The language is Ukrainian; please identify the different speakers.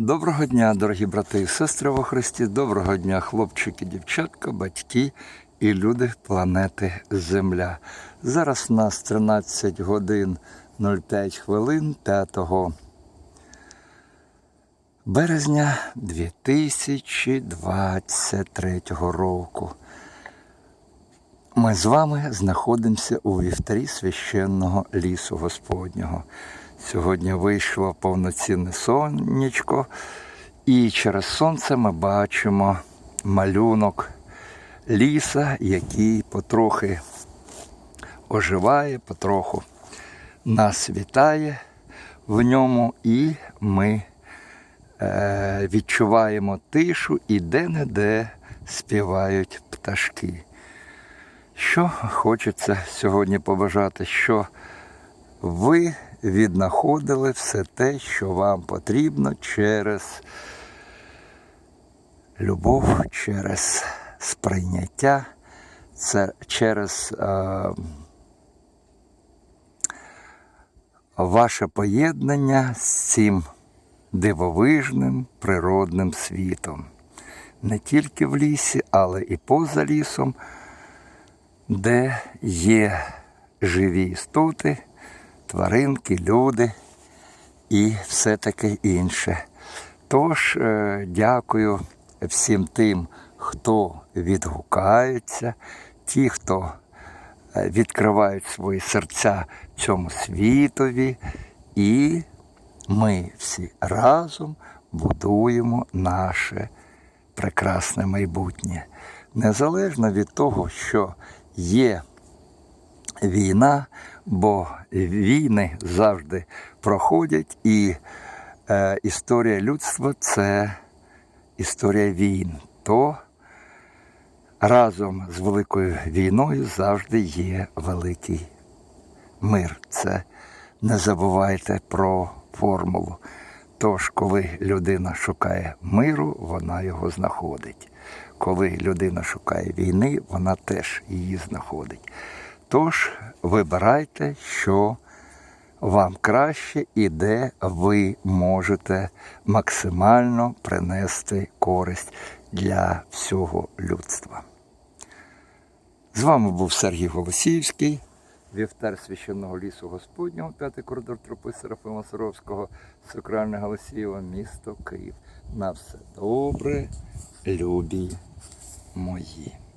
Speaker 1: Доброго дня, дорогі брати і сестри во Христі. Доброго дня, хлопчики, дівчатка, батьки і люди планети Земля. Зараз у нас 13 годин 05 хвилин 5 березня 2023 року. Ми з вами знаходимося у вівтарі священного лісу Господнього. Сьогодні вийшло повноцінне сонечко, і через сонце ми бачимо малюнок ліса, який потрохи оживає, потроху нас вітає в ньому, і ми е, відчуваємо тишу і де-не-де співають пташки. Що хочеться сьогодні побажати, що ви віднаходили все те, що вам потрібно через любов, через сприйняття, через е, ваше поєднання з цим дивовижним природним світом. Не тільки в лісі, але і поза лісом де є живі істоти, тваринки, люди і все таке інше. Тож е, дякую всім тим, хто відгукається, ті, хто е, відкривають свої серця цьому світові, і ми всі разом будуємо наше прекрасне майбутнє. Незалежно від того, що є війна, бо війни завжди проходять, і е, історія людства це історія війн. То разом з великою війною завжди є великий мир. Це не забувайте про формулу. Тож, коли людина шукає миру, вона його знаходить. Коли людина шукає війни, вона теж її знаходить. Тож вибирайте, що вам краще і де ви можете максимально принести користь для всього людства. З вами був Сергій Голосіївський, вівтар священного лісу Господнього, п'ятий коридор тропи Серафима Саровського, Сакральне Голосієва, місто Київ. На все добре, любі мої.